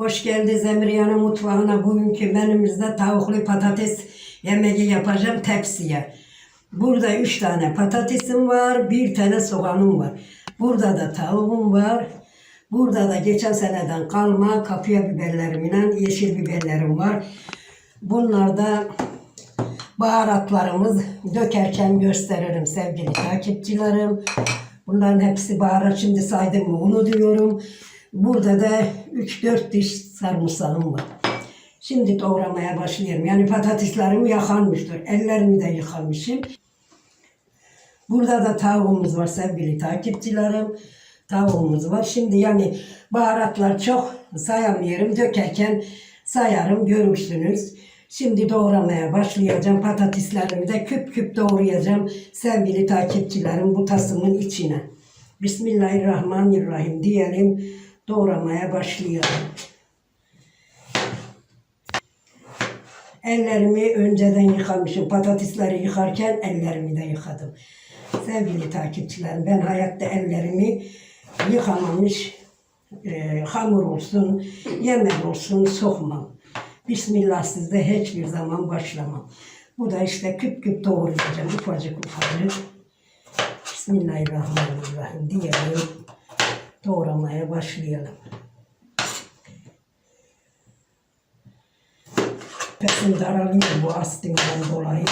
Hoş geldiniz Emriyane mutfağına. Bugünkü menümüzde tavuklu patates yemeği yapacağım tepsiye. Burada üç tane patatesim var, bir tane soğanım var. Burada da tavuğum var. Burada da geçen seneden kalma kapya biberlerimle yeşil biberlerim var. Bunlar da baharatlarımız dökerken gösteririm sevgili takipçilerim. Bunların hepsi baharat şimdi saydım mı onu diyorum. Burada da 3-4 diş sarımsağım var. Şimdi doğramaya başlıyorum. Yani patateslerimi yıkanmıştır. Ellerimi de yıkamışım. Burada da tavuğumuz var sevgili takipçilerim. Tavuğumuz var. Şimdi yani baharatlar çok sayamıyorum. Dökerken sayarım görürsünüz. Şimdi doğramaya başlayacağım. Patateslerimi de küp küp doğrayacağım sevgili takipçilerim bu tasımın içine. Bismillahirrahmanirrahim diyelim. Doğramaya başlayalım. Ellerimi önceden yıkamışım. Patatesleri yıkarken ellerimi de yıkadım. Sevgili takipçilerim ben hayatta ellerimi yıkamamış e, hamur olsun, yemek olsun sokmam. Bismillahsız da hiçbir zaman başlamam. Bu da işte küp küp doğrayacağım ufacık ufacık. Bismillahirrahmanirrahim diyelim. Doğramaya başlayalım. Pesim daralıyor bu astımdan dolayı.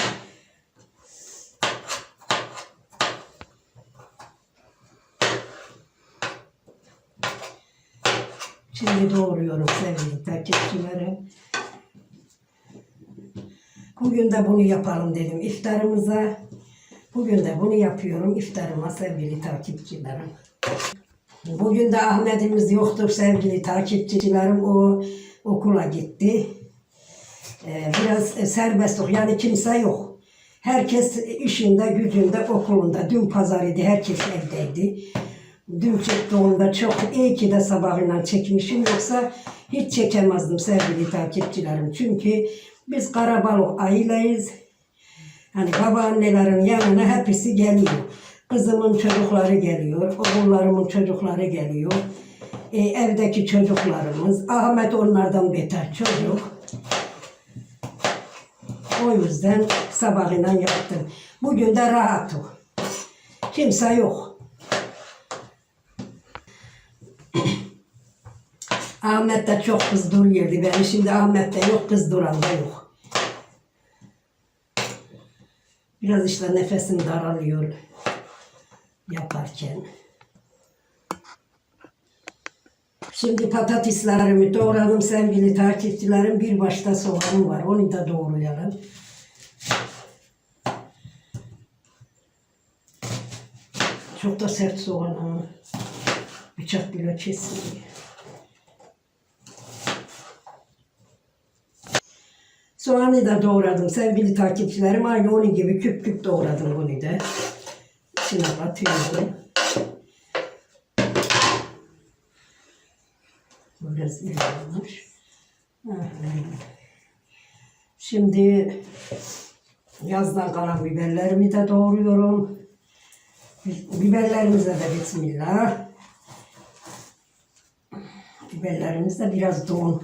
Şimdi doğruyorum sevgili takipçilerim. Bugün de bunu yapalım dedim iftarımıza. Bugün de bunu yapıyorum iftarıma sevgili takipçilerim. Bugün de Ahmet'imiz yoktur sevgili takipçilerim. O okula gitti. Ee, biraz e, serbestlik yani kimse yok. Herkes işinde, gücünde, okulunda. Dün pazar idi, herkes evdeydi. Dün çıktığımda çok iyi ki de sabahından çekmişim. Yoksa hiç çekemezdim sevgili takipçilerim. Çünkü biz Karabalık aileyiz. Hani babaannelerin yanına hepsi geliyor. Kızımın çocukları geliyor, oğullarımın çocukları geliyor. E, evdeki çocuklarımız, Ahmet onlardan beter çocuk. O yüzden sabahından yaptım. Bugün de rahatım. Kimse yok. Ahmet de çok kızdırıyordu beni. Şimdi Ahmet de yok, kızdıran da yok. Biraz işte nefesim daralıyor yaparken. Şimdi patateslerimi doğradım sevgili takipçilerim. Bir başta soğanım var. Onu da doğrayalım. Çok da sert soğan ama bıçak bile kesmiyor. Soğanı da doğradım sevgili takipçilerim. Aynı onun gibi küp küp doğradım bunu da. İçine atıyorum. Biraz iri olmuş. Şimdi yazdan kalan biberlerimi de doğruyorum. Biberlerimize de bismillah. Biberlerimiz de biraz don.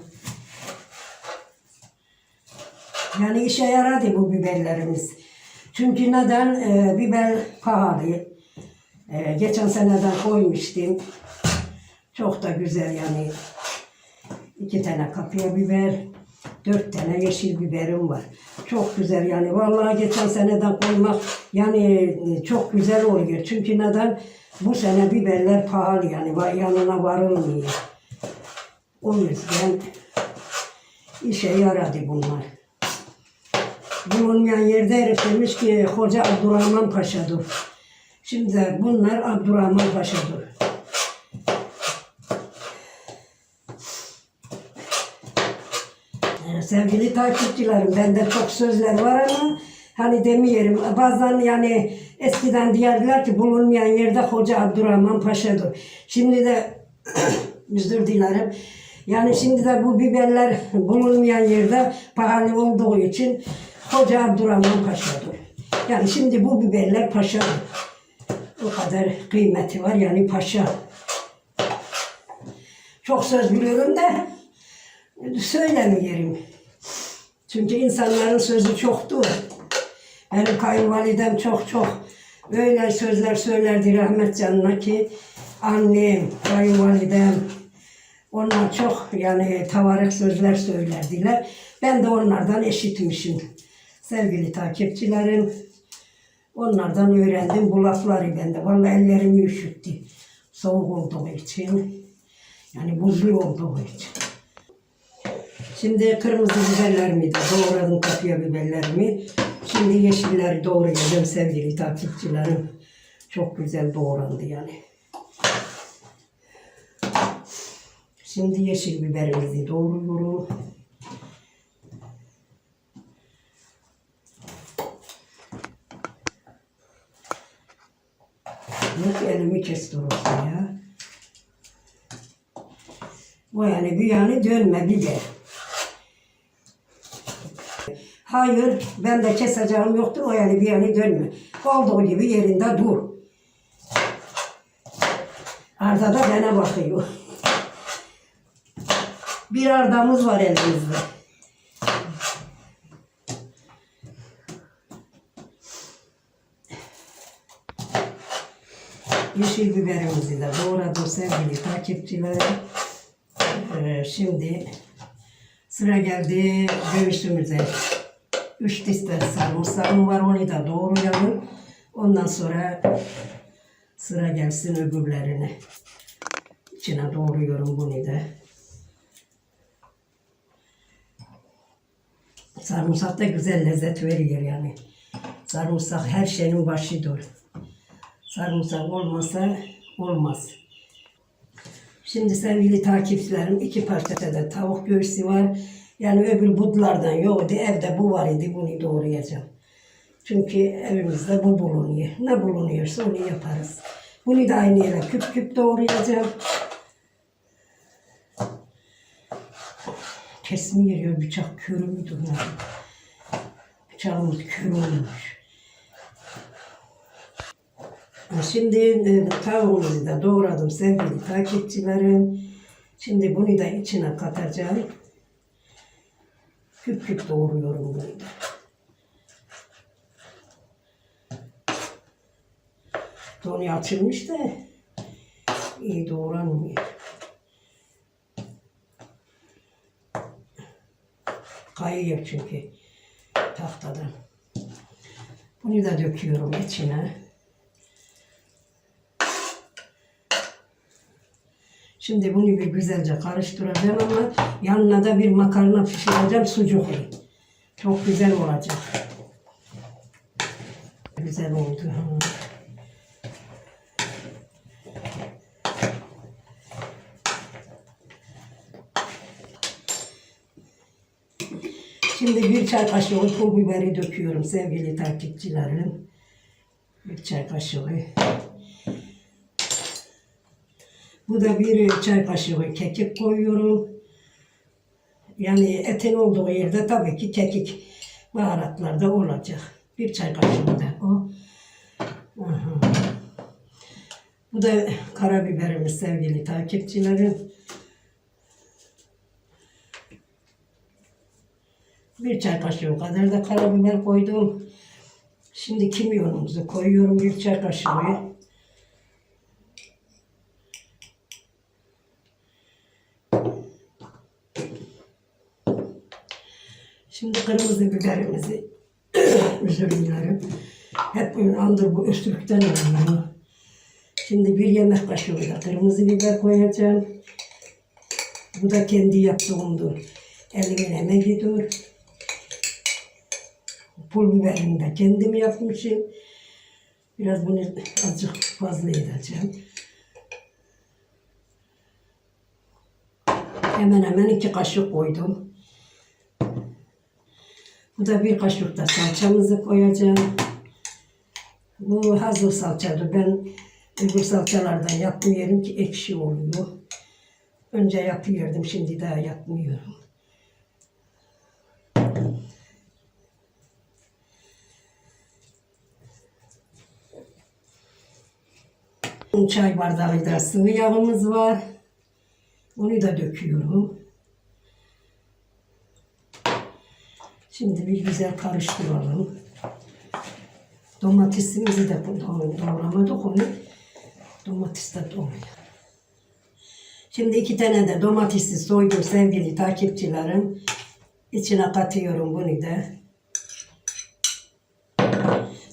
Yani işe yaradı bu biberlerimiz. Çünkü neden? Ee, biber pahalı. Ee, geçen seneden koymuştum. Çok da güzel yani. İki tane kapya biber, dört tane yeşil biberim var. Çok güzel yani. Vallahi geçen seneden koymak yani e, çok güzel oluyor. Çünkü neden? Bu sene biberler pahalı yani. Yanına varılmıyor. O yüzden işe yaradı bunlar. Bulunmayan yerde herif demiş ki Hoca Abdurrahman Paşa'dır. Şimdi bunlar Abdurrahman Paşa'dır. Ee, Sevgili takipçilerim, bende çok sözler var ama hani demiyorum. Bazen yani eskiden diyerdiler ki bulunmayan yerde Hoca Abdurrahman Paşa'dır. Şimdi de özür dilerim. Yani şimdi de bu biberler bulunmayan yerde pahalı olduğu için Hoca Abdurrahman Paşa'dır. Yani şimdi bu biberler paşadır. O kadar kıymeti var yani paşa. Çok söz biliyorum da Söylemiyorum. Çünkü insanların sözü çoktur. Benim kayınvalidem çok çok öyle sözler söylerdi rahmet canına ki annem, kayınvalidem onlar çok yani tavarık sözler söylerdiler. Ben de onlardan eşitmişim. Sevgili takipçilerim, onlardan öğrendim bu lafları ben de. Vallahi ellerimi üşüttü. Soğuk olduğu için, yani buzlu olduğu için. Şimdi kırmızı biberlerimi de doğradım kapya biberlerimi. Şimdi yeşilleri doğrayacağım sevgili takipçilerim. Çok güzel doğrandı yani. Şimdi yeşil biberimizi doğruyorum. Yok elimi kestirursun ya. Bu yani bir yani dönme biber. Hayır, ben de keseceğim yoktur. O yani bir yani dönme. Olduğu gibi yerinde dur. Arda da bana bakıyor. Bir ardamız var elimizde. Yeşil biberimizi de doğradım sevgili takipçilerim. Ee, şimdi sıra geldi göğsümüze. Üç diste sarımsağım var onu da doğrayalım. Ondan sonra sıra gelsin öbürlerine. İçine doğruyorum bunu da. Sarımsak da güzel lezzet veriyor yani. Sarımsak her şeyin başıdır. Sarımsak olmasa olmaz. Şimdi sevgili takipçilerim iki parça da tavuk göğsü var. Yani öbür budlardan yoktu. Evde bu var idi. Bunu doğrayacağım. Çünkü evimizde bu bulunuyor. Ne bulunuyorsa onu yaparız. Bunu da aynı yere küp küp doğrayacağım. Kesmiyor bıçak körü müdür? Bıçağımız kör olmuş. Şimdi e, tavuğumuzu da doğradım sevgili takipçilerim. Şimdi bunu da içine katacağım. Küp küp doğruyorum bunu da. Donu açılmış da iyi doğranmıyor. Kayıyor çünkü tahtadan. Bunu da döküyorum içine. Şimdi bunu bir güzelce karıştıracağım ama yanına da bir makarna pişireceğim sucuklu. Çok güzel olacak. Güzel oldu. Şimdi bir çay kaşığı pul biberi döküyorum sevgili takipçilerim. Bir çay kaşığı. Bu da bir çay kaşığı kekik koyuyorum. Yani etin olduğu yerde tabii ki kekik baharatlar da olacak. Bir çay kaşığı da o. Aha. Bu da karabiberimiz sevgili takipçilerim. Bir çay kaşığı kadar da karabiber koydum. Şimdi kimyonumuzu koyuyorum bir çay kaşığı. Şimdi kırmızı biberimizi özür dilerim. Hep andır bu Öztürk'ten alınıyor. Şimdi bir yemek kaşığı da kırmızı biber koyacağım. Bu da kendi yaptığımdır. Elimin emeğidir. Pul biberini de kendim yapmışım. Biraz bunu azıcık fazla edeceğim. Hemen hemen iki kaşık koydum. Bu da bir kaşık da salçamızı koyacağım. Bu hazır salçadır. Ben öbür salçalardan yapmıyorum ki ekşi oluyor. Önce yapıyordum, şimdi daha yapmıyorum. Çay bardağı da sıvı yağımız var. Onu da döküyorum. Şimdi bir güzel karıştıralım. Domatesimizi de doğ- doğramadık onu. Domates de doğruyor. Şimdi iki tane de domatesi soydum sevgili takipçilerim. İçine katıyorum bunu da.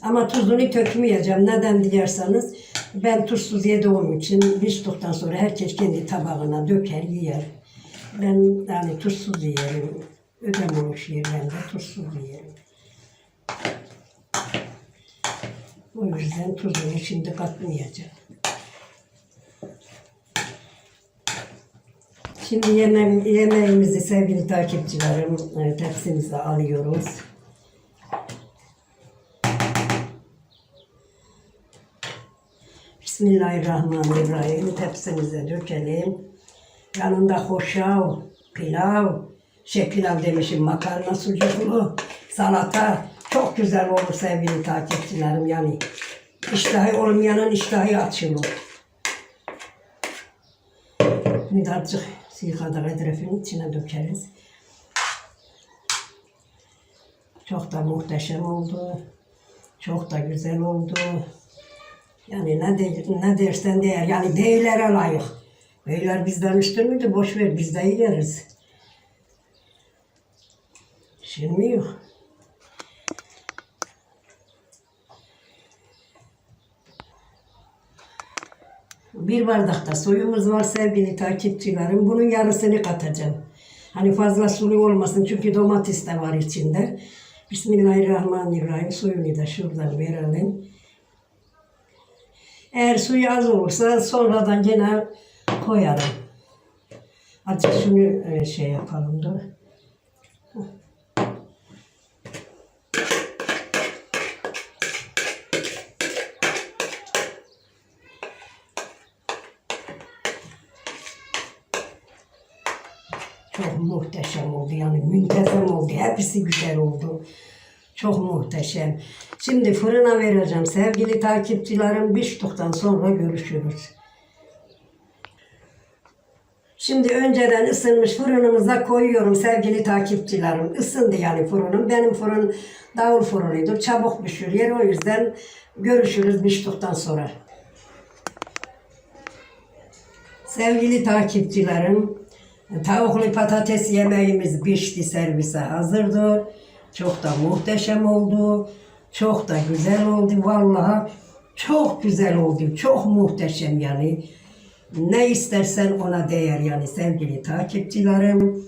Ama tuzunu tökmeyeceğim. Neden diyerseniz ben tuzsuz yediğim için piştikten sonra herkes kendi tabağına döker yer. Ben yani tuzsuz yerim. Ödem olmuş yerlerinde tuzsuz yerim. O yüzden tuzunu şimdi katmayacağım. Şimdi yeme yemeğimizi sevgili takipçilerim e, tepsimize alıyoruz. Bismillahirrahmanirrahim. Tepsimize dökelim. Yanında hoşav, pilav, şey pilav demişim makarna sucuklu, salata. Çok güzel olur sevgili takipçilerim yani. İştahı olmayanın iştahı açılır. Şimdi azıcık sirkadak edrefin içine dökeriz. Çok da muhteşem oldu. Çok da güzel oldu. Yani ne, de, ne dersen değer. Yani beylere layık. Beyler bizden üstün müdür? Boş ver biz de yeriz. Şimdi yok. Bir bardakta suyumuz var sevgili takipçilerim. Bunun yarısını katacağım. Hani fazla sulu olmasın çünkü domates de var içinde. Bismillahirrahmanirrahim. Suyunu da şuradan verelim. Eğer suyu az olursa sonradan gene koyarım. Azıcık şunu e, şey yapalım da. Çok muhteşem oldu yani müntezem oldu. Hepsi güzel oldu. Çok muhteşem. Şimdi fırına vereceğim sevgili takipçilerim. Piştikten sonra görüşürüz. Şimdi önceden ısınmış fırınımıza koyuyorum sevgili takipçilerim. Isındı yani fırınım. Benim fırın davul fırınıydı. Çabuk pişiyor. O yüzden görüşürüz piştikten sonra. Sevgili takipçilerim, tavuklu patates yemeğimiz pişti, servise hazırdır. Çok da muhteşem oldu. Çok da güzel oldu vallahi. Çok güzel oldu. Çok muhteşem yani. Ne istersen ona değer yani sevgili takipçilerim.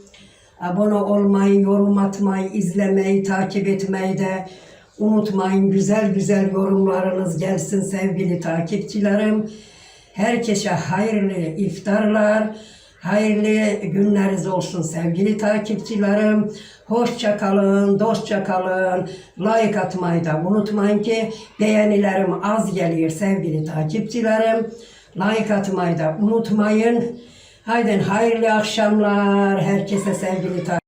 Abone olmayı, yorum atmayı, izlemeyi, takip etmeyi de unutmayın. Güzel güzel yorumlarınız gelsin sevgili takipçilerim. Herkese hayırlı iftarlar, hayırlı günleriniz olsun sevgili takipçilerim. Hoşça kalın, dostça kalın. Like atmayı da unutmayın ki beğenilerim az geliyor sevgili takipçilerim. Like atmayı da unutmayın. Haydi hayırlı akşamlar herkese sevgili takipçilerim.